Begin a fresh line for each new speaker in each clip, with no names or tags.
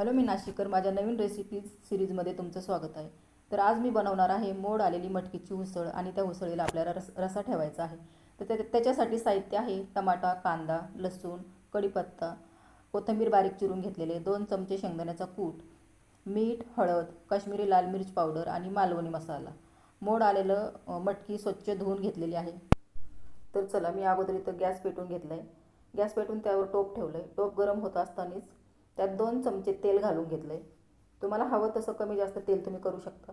Hello मी नाशिकर माझ्या नवीन recipes सिरीजमध्ये तुमचं स्वागत आहे. तर आज मी बनवणार आहे मोड आलेली मटकीची उसळ आणि त्या उसळीला आपल्याला रस रसा ठेवायचा आहे. तर त्या त्याच्यासाठी साहित्य आहे टमाटा कांदा लसूण कढीपत्ता कोथिंबीर बारीक चिरून घेतलेले दोन चमचे शेंगदाण्याचा कूट मीठ हळद काश्मीरी लाल मिरच पावडर आणि मालवणी मसाला. मोड आलेलं मटकी स्वच्छ धुवून घेतलेली आहे. तर चला मी अगोदर इथं गॅस पेटून घेतला आहे गॅस पेटून त्यावर टोप ठेवलं आहे टोप गरम होत असतानाच त्यात दोन चमचे तेल घालून घेतलं आहे तुम्हाला हवं तसं कमी जास्त तेल तुम्ही करू शकता.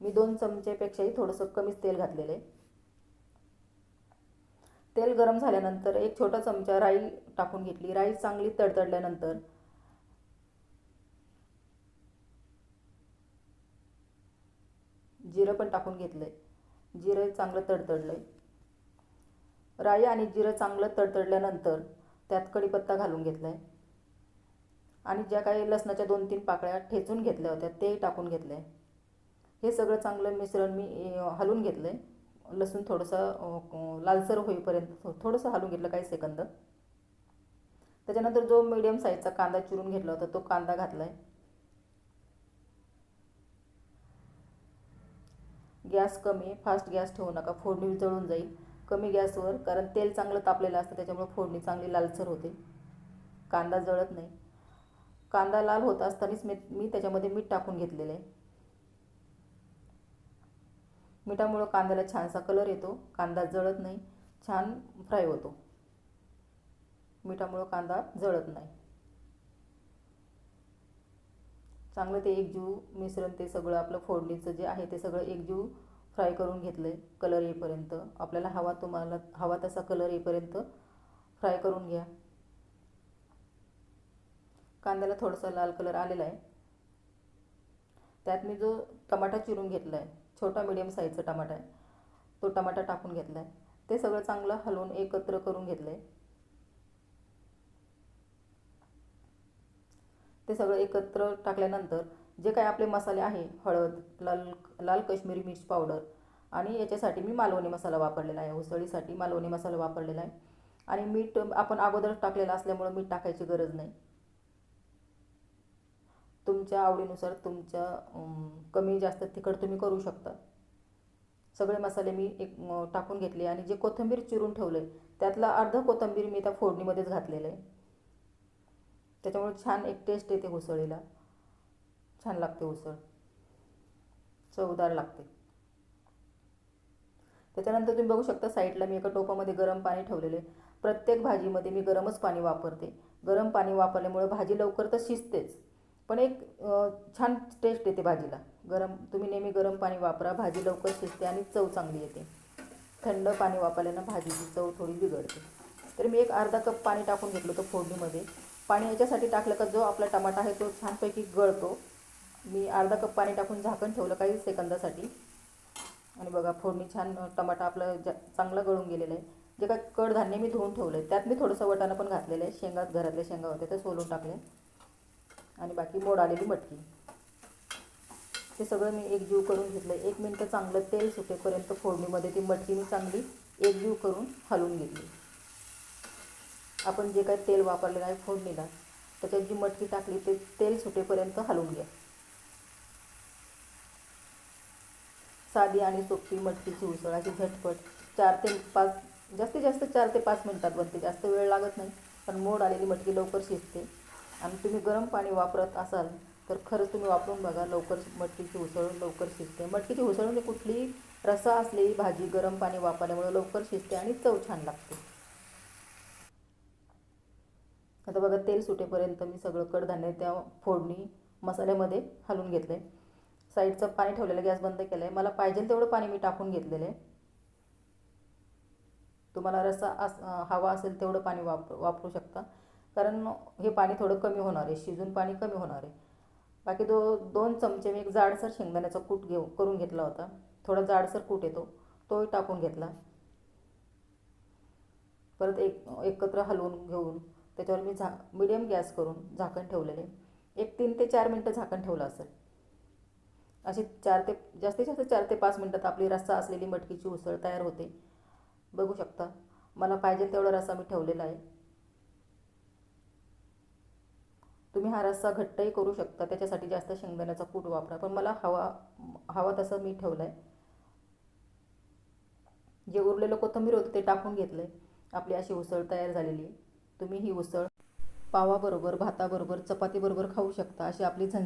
मी दोन चमचेपेक्षाही थोडंसं कमीच तेल घातलेलं आहे तेल गरम झाल्यानंतर एक छोटा चमचा राई टाकून घेतली. राई चांगली तडतडल्यानंतर जिरं पण टाकून घेतलंय. जिरं चांगलं तडतडलंय. राई आणि जिरं चांगलं तडतडल्यानंतर त्यात कढीपत्ता घालून घेतला आहे आणि ज्या काही लसणाच्या दोन तीन पाकळ्या ठेचून घेतल्या होत्या ते टाकून घेतले हे सगळं चांगलं मिश्रण मी हलून हलवून घेतलं आहे लसूण थोडंसं लालसर होईपर्यंत थोडंसं हलून घेतलं काही सेकंद. त्याच्यानंतर जो मीडियम साईजचा कांदा चिरून घेतला होता तो कांदा घातला आहे गॅस कमी फास्ट गॅस ठेवू नका फोडणी जळून जाईल. कमी गॅसवर कारण तेल चांगलं तापलेलं असतं त्याच्यामुळे फोडणी चांगली लालसर होते. कांदा जळत नाही. कांदा लाल होत असतानाच मी मी त्याच्यामध्ये मीठ टाकून घेतलेलं आहे. मिठामुळं कांद्याला छानसा कलर येतो. कांदा जळत नाही छान फ्राय होतो. मिठामुळं कांदा जळत नाही. चांगलं ते एकजीव मिश्रण ते सगळं आपलं फोडणीचं जे आहे ते सगळं एकजीव फ्राय करून घेतलं आहे कलर येईपर्यंत. आपल्याला हवा तुम्हाला हवा तसा कलर येईपर्यंत फ्राय करून घ्या. कांद्याला थोडासा लाल कलर आलेला आहे. त्यात मी जो टमाटा चिरून घेतला आहे छोटा मिडियम साईजचा टमाटा आहे तो टमाटा टाकून घेतला आहे ते सगळं चांगलं हलवून एकत्र करून घेतलं आहे ते सगळं एकत्र टाकल्यानंतर जे काही आपले मसाले आहे हळद लाल लाल कश्मीरी मिर्च पावडर आणि याच्यासाठी मी मालवणी मसाला वापरलेला आहे. उसळीसाठी मालवणी मसाला वापरलेला आहे. आणि मीठ आपण अगोदरच टाकलेलं असल्यामुळं मीठ टाकायची गरज नाही. तुमच्या आवडीनुसार तुमच्या कमी जास्त तिखट तुम्ही करू शकता. सगळे मसाले मी एक टाकून घेतले आणि जे कोथिंबीर चिरून ठेवले त्यातला अर्ध कोथिंबीर मी त्या फोडणीमध्येच घातलेलं आहे. त्याच्यामुळे छान एक टेस्ट येते उसळीला. छान लागते उसळ. चवदार लागते. त्याच्यानंतर तुम्ही बघू शकता साईडला मी एका टोपामध्ये गरम पाणी ठेवलेले प्रत्येक भाजीमध्ये मी गरमच पाणी वापरते. गरम पाणी वापरल्यामुळे भाजी लवकर तर शिजतेच. पण एक छान टेस्ट येते भाजीला. गरम तुम्ही नेहमी गरम पाणी वापरा भाजी लवकर शिजते आणि चव चांगली येते. थंड पाणी वापरल्यानं भाजीची चव थोडी बिघडते. तर मी एक अर्धा कप पाणी टाकून घेतलं होतं फोडणीमध्ये. पाणी याच्यासाठी टाकलं का जो आपला टमाटा आहे तो छानपैकी गळतो. मी अर्धा कप पाणी टाकून झाकण ठेवलं काही सेकंदासाठी. आणि बघा फोडणी छान टमाटा आपलं जा चांगलं गळून गेलेलं आहे. जे काय कडधान्य मी धुवून ठेवलं आहे त्यात मी थोडंसं वटाणं पण घातलेलं आहे. शेंगात घरातल्या शेंगा होत्या त्या सोलून टाकले. आणि बाकी मोड आलेली मटकी. ते सगळं मी एकजीव करून घेतलं एक मिनटं चांगलं तेल सुटेपर्यंत फोडणीमध्ये ती मटकी मी चांगली एकजीव करून हलवून घेतली. आपण जे काही तेल वापरलेलं आहे फोडणीला त्याच्यात जी मटकी टाकली ते तेल सुटेपर्यंत हलवून घ्या. साधी आणि सोपी मटकीची उसळ अशी झटपट. चार ते पाच जास्तीत जास्त चार ते पाच मिनटात बनते. जास्त वेळ लागत नाही पण मोड आलेली मटकी लवकर शिजते. आणि तुम्ही गरम पाणी वापरत असाल तर खरंच तुम्ही वापरून बघा लवकर मटकीची उसळ लवकर शिजते. मटकीची उसळ म्हणजे कुठलीही रसा असलेली भाजी गरम पाणी वापरल्यामुळे लवकर शिजते आणि चव छान लागते. आता बघा तेल सुटेपर्यंत मी सगळं कडधान्य त्या फोडणी मसाल्यामध्ये हलवून घेतलं आहे साईडचं पाणी ठेवलेलं गॅस बंद केलं आहे मला पाहिजे तेवढं पाणी मी टाकून घेतलेलं आहे. तुम्हाला रस्सा अस हवा असेल तेवढं पाणी वापर वापरू शकता. कारण हे पाणी थोडं कमी होणार आहे. शिजून पाणी कमी होणार आहे. बाकी दो दोन चमचे मी एक जाडसर शेंगदाण्याचा कूट घेऊ करून घेतला होता. थोडा जाडसर कूट येतो. तोही टाकून घेतला. परत एक एकत्र हलवून घेऊन त्याच्यावर मी झा मिडियम गॅस करून झाकण ठेवलेले एक तीन ते चार मिनटं झाकण ठेवलं असेल. अशी चार ते जास्तीत जास्त चार ते पाच मिनटात आपली रस्सा असलेली मटकीची उसळ तयार होते. बघू शकता. मला पाहिजे तेवढा रस्सा मी ठेवलेला आहे. तुम्ही हा रस्सा घट्टही करू शकता. त्याच्यासाठी जास्त शेंगदाण्याचा कूट वापरा. पण मला हवा हवा तसं मी ठेवलं आहे जे उरलेलं कोथंबीर होतं ते टाकून घेतलं आहे आपली अशी उसळ तयार झालेली आहे. तुम्ही ही उसळ पावाबरोबर भाताबरोबर चपातीबरोबर खाऊ शकता. अशी आपली झंझ